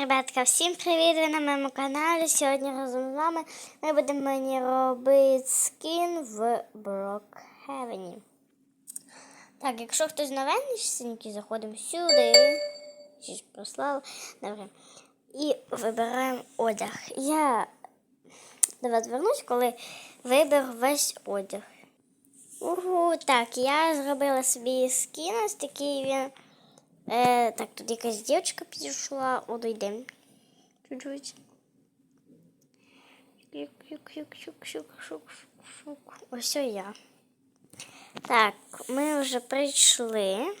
Ребятка, всім привіт! Ви на моєму каналі. Сьогодні разом з вами ми будемо мені робити скін в Брокхевені. Так, якщо хтось новенький, заходимо сюди. Щось прослав. Добре. І вибираємо одяг. Я до вас вернусь, коли виберу весь одяг. Угу, так, я зробила собі скін, ось такий він. Е, так, тут якась дівчинка підійшла, одійдемо чуть-чуть. Ось я. Так, ми вже прийшли.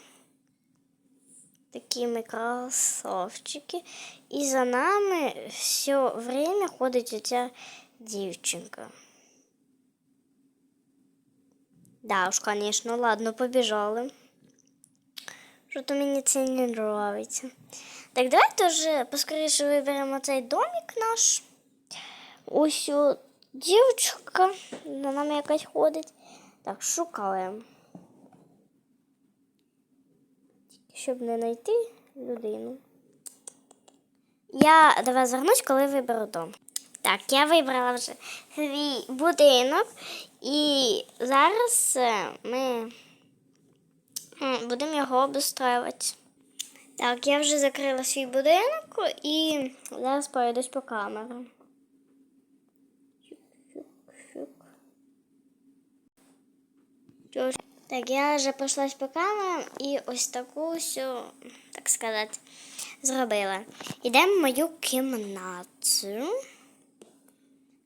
Такі ми красавчики. І за нами все время ходить оця дівчинка. Да уж, конечно, ладно, побежали. Что-то мені це не нравится. Так, давайте вже поскоріше виберемо цей домик наш. Ось дівчинка за нами якась ходить. Так, шукаємо. Щоб не знайти людину. Я до вас коли виберу дом. Так, я вибрала вже свій будинок, і зараз е, ми будемо його обустроювати. Так, я вже закрила свій будинок і зараз пройдусь по ж, Так, я вже пройшлась по камерам і ось таку всю, так сказати, зробила. Йдемо в мою кімнату.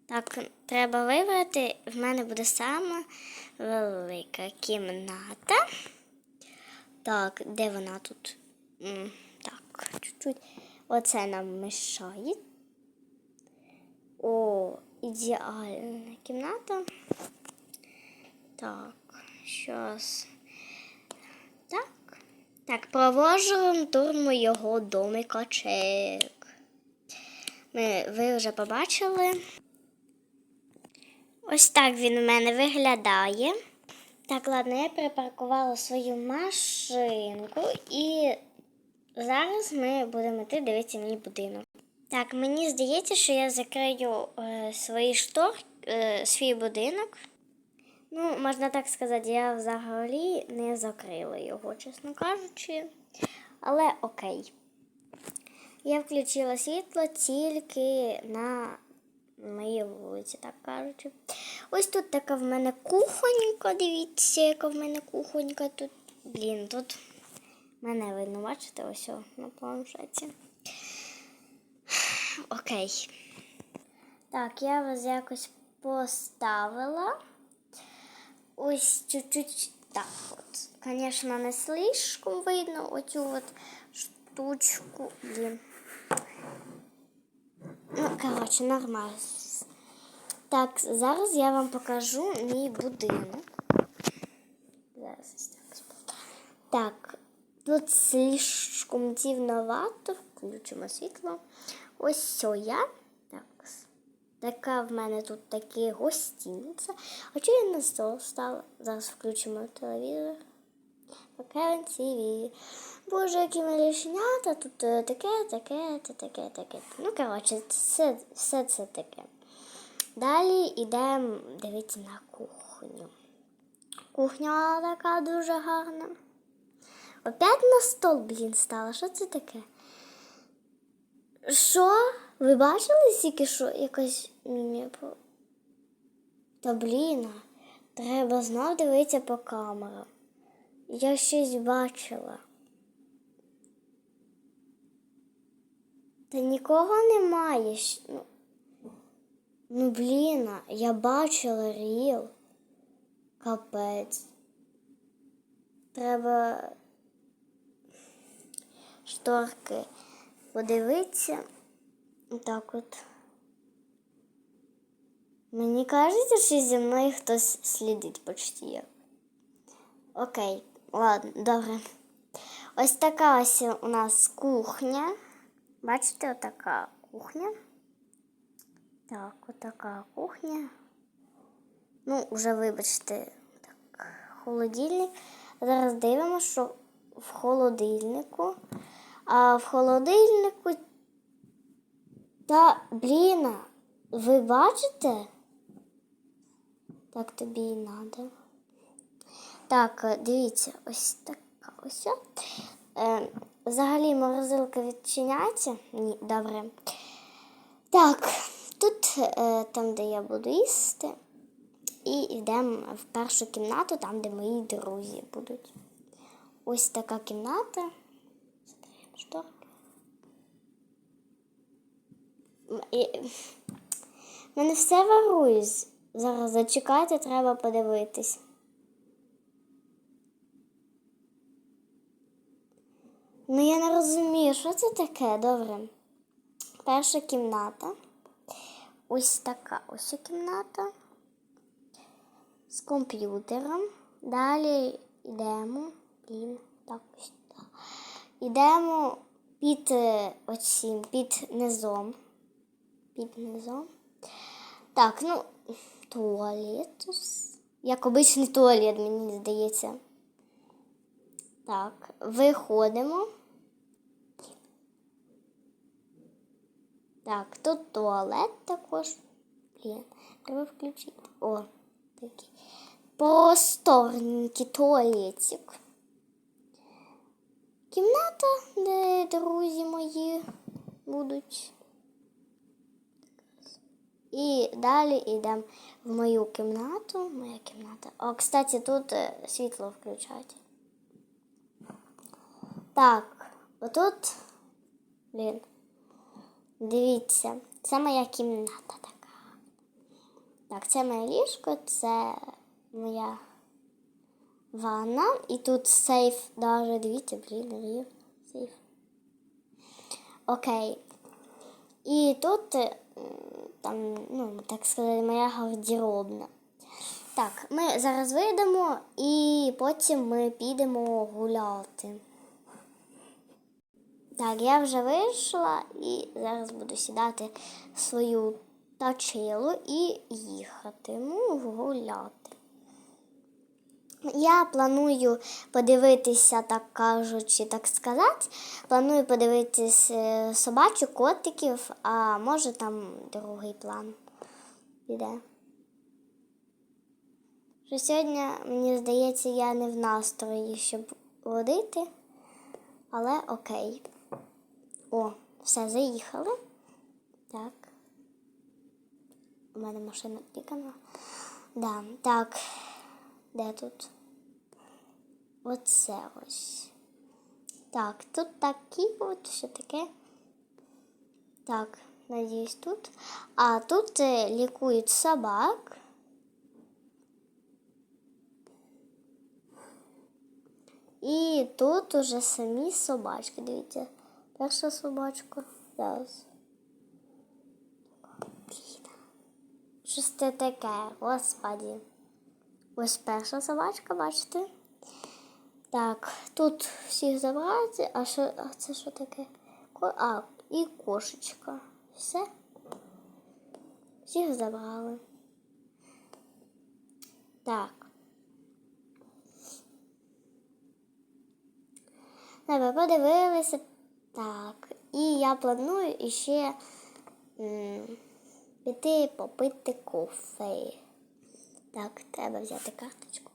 Так, треба вибрати. В мене буде сама велика кімната. Так, де вона тут? Так, чуть-чуть. Оце нам мешає. О, ідеальна кімната. Так, щас. Так. Так, провожу тур моєго домика чек. Ми, ви вже побачили. Ось так він у мене виглядає. Так, ладно, я припаркувала свою машинку і зараз ми будемо йти дивитися мій будинок. Так, мені здається, що я закрию е, свої штор, е, свій будинок. Ну, можна так сказати, я взагалі не закрила його, чесно кажучи. Але окей. Я включила світло тільки на моїй так кажучи. Ось тут така в мене кухонька, дивіться, яка в мене кухонька тут. Блін, тут мене видно, бачите, ось о, на планшеті. Окей. Так, я вас якось поставила. Ось чуть-чуть так от. Звісно, не слишком видно оцю от штучку. Блін. Ну, коротше, нормально. Так, зараз я вам покажу мій будинок. Зараз так. Тут слишком дивновато. Включимо світло. Ось все я. Так. Така в мене тут такі гостиниця. А чого я на стол стала? Зараз включимо телевізор. ТВ. Боже, які малюшнята, тут е, таке, таке, та таке, таке. Ну, коротше, все, все це таке. Далі йдемо дивитися на кухню. Кухня така дуже гарна. Опять на стол, блін, стала. Що це таке? Що? Ви бачили тільки що якась мімія? Та блін, треба знов дивитися по камерам. Я щось бачила. Та нікого немає. Ну, ну блін, я бачила ріл. Капець. Треба шторки подивитися. Так от. Мені кажеться, що зі мною хтось слідить почти. Окей, ладно, добре. Ось така ось у нас кухня. Бачите, отака кухня. Так, отака кухня. Ну, вже вибачте, так, холодильник. Зараз дивимося, що в холодильнику. А в холодильнику Та, блін, ви бачите? Так тобі і надо. Так, е, дивіться, ось така ось. Е, взагалі морозилка відчиняється? Ні, добре. Так, тут е, там, де я буду їсти. І йдемо в першу кімнату, там, де мої друзі будуть. Ось така кімната. Закриємо шторки. Мене все варується. Зараз зачекайте, треба подивитись. Ну, я не розумію, що це таке, добре. Перша кімната. Ось така ось кімната. З комп'ютером. Далі йдемо. Блін, так ось так. Йдемо під е, оцім, під низом. Під низом. Так, ну, туалет. Як обичний туалет, мені здається. Так, виходимо. Так, тут туалет також. Блін, треба включити. О, такий. Просторненький туалетик. Кімната, де друзі мої будуть. І далі йдемо в мою кімнату. Моя кімната. О, кстати, тут е, світло включать. Так, отут, блін, дивіться, це моя кімната така. Так, це моє ліжко, це моя ванна. І тут сейф, даже, дивіться, блін, рів, сейф. Окей. І тут е, там, ну, так сказати, моя гардеробна. Так, ми зараз вийдемо і потім ми підемо гуляти. Так, я вже вийшла і зараз буду сідати в свою тачилу і їхати. Ну, гуляти. Я планую подивитися, так кажучи, так сказати. Планую подивитись е, собачу, котиків, а може там другий план піде. Що сьогодні, мені здається, я не в настрої, щоб водити, але окей. О, все, заїхали. Так. У мене машина тікана. Да, так. Де тут? Оце ось. Так, тут такі от що таке. Так, надіюсь, тут. А тут е, лікують собак. І тут уже самі собачки. Дивіться, перша собачка. Зараз. Щось це таке, господі. Ось перша собачка, бачите? Так, тут всіх забрати, а що, а це що таке? А, і кошечка. Все. Всіх забрали. Так. Добре, подивилися. Так. І я планую іще м, піти попити кофе. Так, треба взяти карточку.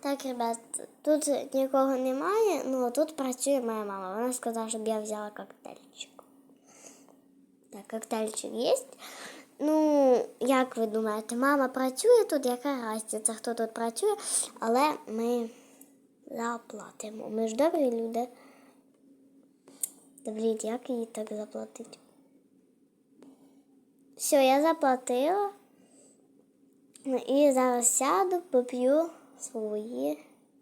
Так, ребят, тут нікого немає, ну тут працює моя мама. Вона сказала, щоб я взяла коктейльчик. Так, коктейльчик є. Ну, як ви думаєте, мама працює тут, яка різниця, хто тут працює, але ми заплатимо. Ми ж добрі люди. Блін, як їй так заплатити? Все, я заплатила. Ну і зараз сяду, поп'ю свої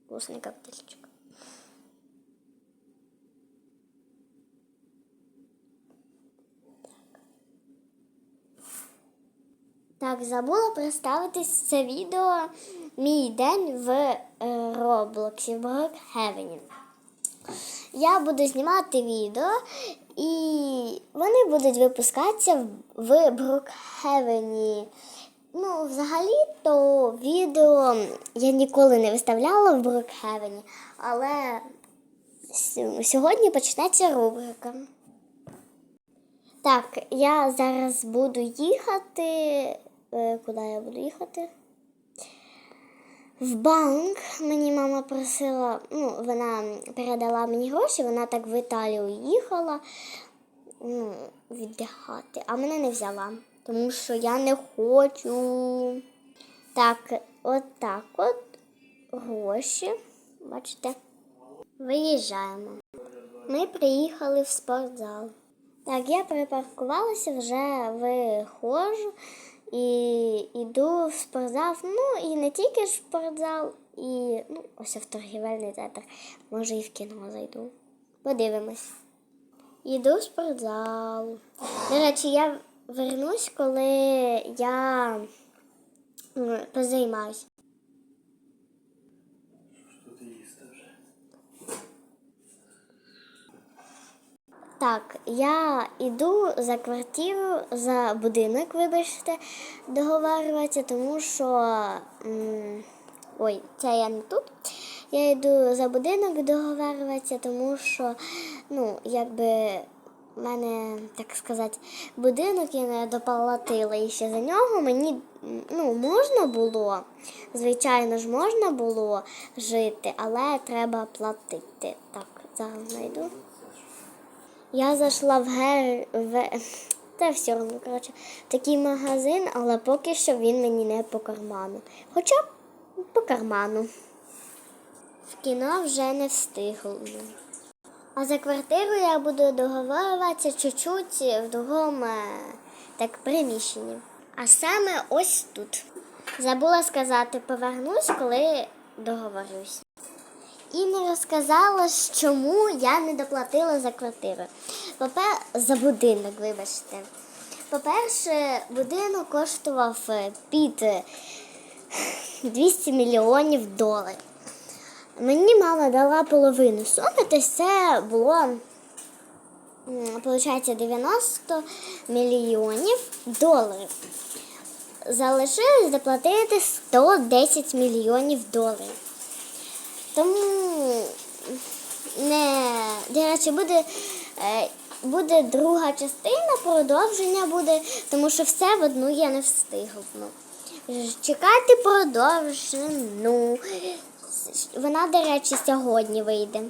вкусний коктейльчик. Так, забула представитись це відео мій день в е, Роблоксі в Брокхевені. Я буду знімати відео, і вони будуть випускатися в, Брукхевені. Ну, взагалі-то відео я ніколи не виставляла в Брукхевені, але сьогодні почнеться рубрика. Так, я зараз буду їхати. Е, Куди я буду їхати? В банк мені мама просила, ну, вона передала мені гроші, вона так в Італію їхала ну, віддихати, а мене не взяла, тому що я не хочу. Так, от так от гроші. Бачите? Виїжджаємо. Ми приїхали в спортзал. Так, я припаркувалася, вже виходжу і йду в спортзал. Ну і не тільки в спортзал, і ну, ось в торгівельний театр. Може і в кіно зайду. Подивимось. Йду в спортзал. До речі, я вернусь, коли я позаймаюсь. Тут їсти вже. Так, я йду за квартиру, за будинок, вибачте, договарюватися, тому що. ой, це я не тут. Я йду за будинок договарюватися, тому що, ну, якби в мене, так сказати, будинок я не доплатила і ще за нього мені ну, можна було, звичайно ж, можна було жити, але треба платити. Так, зараз знайду. Я зайшла в гер... в... Та все одно, коротше, такий магазин, але поки що він мені не по карману. Хоча по карману. В кіно вже не встигла. А за квартиру я буду договорюватися чуть-чуть в другому е, так, приміщенні. А саме ось тут. Забула сказати, повернусь, коли договорюсь. І не розказала, чому я не доплатила за квартиру. За будинок, вибачте. По-перше, будинок коштував е, під е, 200 мільйонів доларів. Мені мама дала половину суми, тобто це було, виходить, 90 мільйонів доларів. Залишилось заплатити 110 мільйонів доларів. Тому не до речі, буде, е, буде друга частина, продовження буде, тому що все в одну я не встигну. Чекайте продовжену. Вона, до речі, сьогодні вийде.